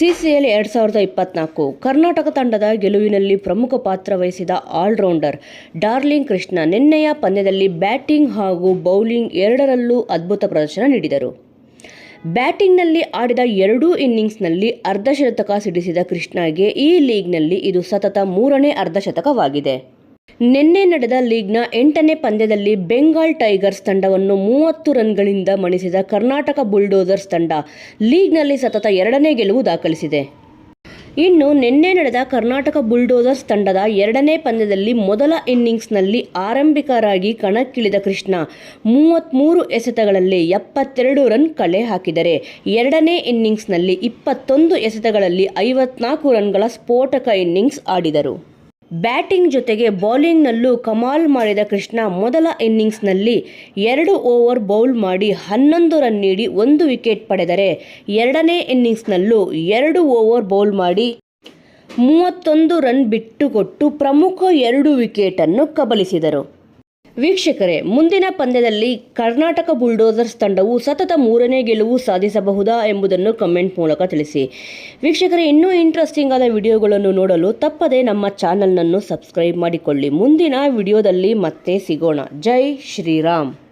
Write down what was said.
CCL ಎರಡು ಸಾವಿರದ ಇಪ್ಪತ್ನಾಲ್ಕು. ಕರ್ನಾಟಕ ತಂಡದ ಗೆಲುವಿನಲ್ಲಿ ಪ್ರಮುಖ ಪಾತ್ರ ವಹಿಸಿದ ಆಲ್ರೌಂಡರ್ ಡಾರ್ಲಿಂಗ್ ಕೃಷ್ಣ ನಿನ್ನೆಯ ಪಂದ್ಯದಲ್ಲಿ ಬ್ಯಾಟಿಂಗ್ ಹಾಗೂ ಬೌಲಿಂಗ್ ಎರಡರಲ್ಲೂ ಅದ್ಭುತ ಪ್ರದರ್ಶನ ನೀಡಿದರು. ಬ್ಯಾಟಿಂಗ್ನಲ್ಲಿ ಆಡಿದ ಎರಡೂ ಇನ್ನಿಂಗ್ಸ್ನಲ್ಲಿ ಅರ್ಧಶತಕ ಸಿಡಿಸಿದ ಕೃಷ್ಣಗೆ ಈ ಲೀಗ್ನಲ್ಲಿ ಇದು ಸತತ ಮೂರನೇ ಅರ್ಧಶತಕವಾಗಿದೆ. ನಿನ್ನೆ ನಡೆದ ಲೀಗ್ನ ಎಂಟನೇ ಪಂದ್ಯದಲ್ಲಿ ಬೆಂಗಾಲ್ ಟೈಗರ್ಸ್ ತಂಡವನ್ನು ಮೂವತ್ತು ರನ್ಗಳಿಂದ ಮಣಿಸಿದ ಕರ್ನಾಟಕ ಬುಲ್ಡೋಸರ್ಸ್ ತಂಡ ಲೀಗ್ನಲ್ಲಿ ಸತತ ಎರಡನೇ ಗೆಲುವು ದಾಖಲಿಸಿದೆ. ಇನ್ನು ನಿನ್ನೆ ನಡೆದ ಕರ್ನಾಟಕ ಬುಲ್ಡೋಸರ್ಸ್ ತಂಡದ ಎರಡನೇ ಪಂದ್ಯದಲ್ಲಿ ಮೊದಲ ಇನ್ನಿಂಗ್ಸ್ನಲ್ಲಿ ಆರಂಭಿಕರಾಗಿ ಕಣಕ್ಕಿಳಿದ ಕೃಷ್ಣ ಮೂವತ್ತ್ಮೂರು ಎಸೆತಗಳಲ್ಲಿ ಎಪ್ಪತ್ತೆರಡು ರನ್ ಕಳೆ ಹಾಕಿದರೆ, ಎರಡನೇ ಇನ್ನಿಂಗ್ಸ್ನಲ್ಲಿ ಇಪ್ಪತ್ತೊಂದು ಎಸೆತಗಳಲ್ಲಿ ಐವತ್ನಾಲ್ಕು ರನ್ಗಳ ಸ್ಫೋಟಕ ಇನ್ನಿಂಗ್ಸ್ ಆಡಿದರು. ಬ್ಯಾಟಿಂಗ್ ಜೊತೆಗೆ ಬೌಲಿಂಗ್ನಲ್ಲೂ ಕಮಾಲ್ ಮಾಡಿದ ಕೃಷ್ಣ ಮೊದಲ ಇನ್ನಿಂಗ್ಸ್ನಲ್ಲಿ ಎರಡು ಓವರ್ ಬೌಲ್ ಮಾಡಿ ಹನ್ನೊಂದು ರನ್ ನೀಡಿ ಒಂದು ವಿಕೆಟ್ ಪಡೆದರೆ ಎರಡನೇ ಇನ್ನಿಂಗ್ಸ್ನಲ್ಲೂ ಎರಡು ಓವರ್ ಬೌಲ್ ಮಾಡಿ ಮೂವತ್ತೊಂದು ರನ್ ಬಿಟ್ಟುಕೊಟ್ಟು ಪ್ರಮುಖ ಎರಡು ವಿಕೆಟನ್ನು ಕಬಲಿಸಿದರು ವೀಕ್ಷಕರೇ, ಮುಂದಿನ ಪಂದ್ಯದಲ್ಲಿ ಕರ್ನಾಟಕ ಬುಲ್ಡೋಸರ್ಸ್ ತಂಡವು ಸತತ ಮೂರನೇ ಗೆಲುವು ಸಾಧಿಸಬಹುದಾ ಎಂಬುದನ್ನು ಕಮೆಂಟ್ ಮೂಲಕ ತಿಳಿಸಿ. ವೀಕ್ಷಕರೇ, ಇನ್ನೂ ಇಂಟ್ರೆಸ್ಟಿಂಗ್ ಆದ ವಿಡಿಯೋಗಳನ್ನು ನೋಡಲು ತಪ್ಪದೆ ನಮ್ಮ ಚಾನಲ್ನನ್ನು ಸಬ್ಸ್ಕ್ರೈಬ್ ಮಾಡಿಕೊಳ್ಳಿ. ಮುಂದಿನ ವಿಡಿಯೋದಲ್ಲಿ ಮತ್ತೆ ಸಿಗೋಣ. ಜೈ ಶ್ರೀರಾಮ್.